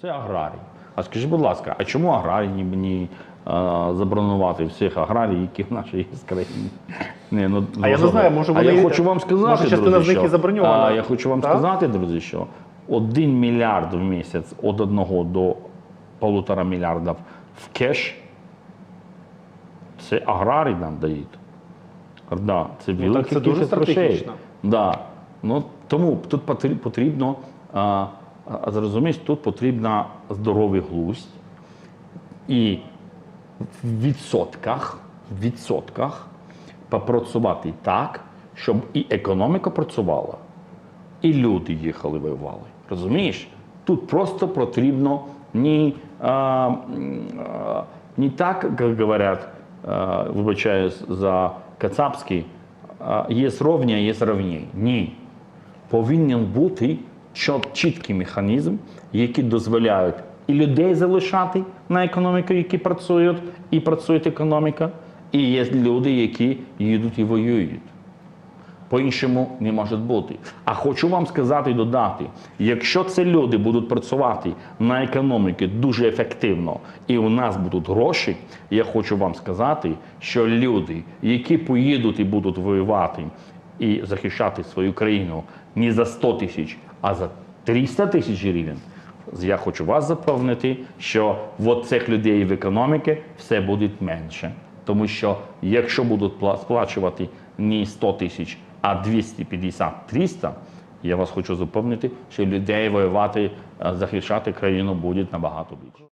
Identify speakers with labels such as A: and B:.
A: Це аграрій. А скажіть, будь ласка, а чому аграрій мені е, заборонувати всіх аграрій, які в нашій країні? Ні, ну,
B: А я не знаю, може,
A: а
B: вони-
A: я хочу вам сказати,
B: може, частина
A: друзі,
B: з них і заброньована.
A: А, я хочу вам
B: Так?
A: сказати, друзі, що один мільярд в місяць від одного до полутора мільярдів в кеш це аграрій нам дають. Да, це
B: Ну, так це дуже стратегічно.
A: Да. Ну, тому тут потрібно, а, зрозумієш, тут потрібно здоровий глузд і в відсотках, в відсотках попрацювати так, щоб і економіка працювала, і люди їхали воювали. Розумієш? Тут просто потрібно не, а, не так, як говорять, а, вибачаюсь за кацапський, є ровня, є равні. Ні. Повинен бути чіт- чіткий механізм, який дозволяють і людей залишати на економіку, які працюють, і працює економіка, і є люди, які їдуть і воюють. По-іншому не може бути. А хочу вам сказати і додати: якщо ці люди будуть працювати на економіці дуже ефективно, і у нас будуть гроші, я хочу вам сказати, що люди, які поїдуть і будуть воювати і захищати свою країну не за 100 тисяч, а за 300 тисяч гривень, я хочу вас запевнити, що от цих людей в економіці все буде менше. Тому що якщо будуть пла- сплачувати не 100 тисяч, а 250-300, я вас хочу запевнити, що людей воювати, е, захищати країну буде набагато більше.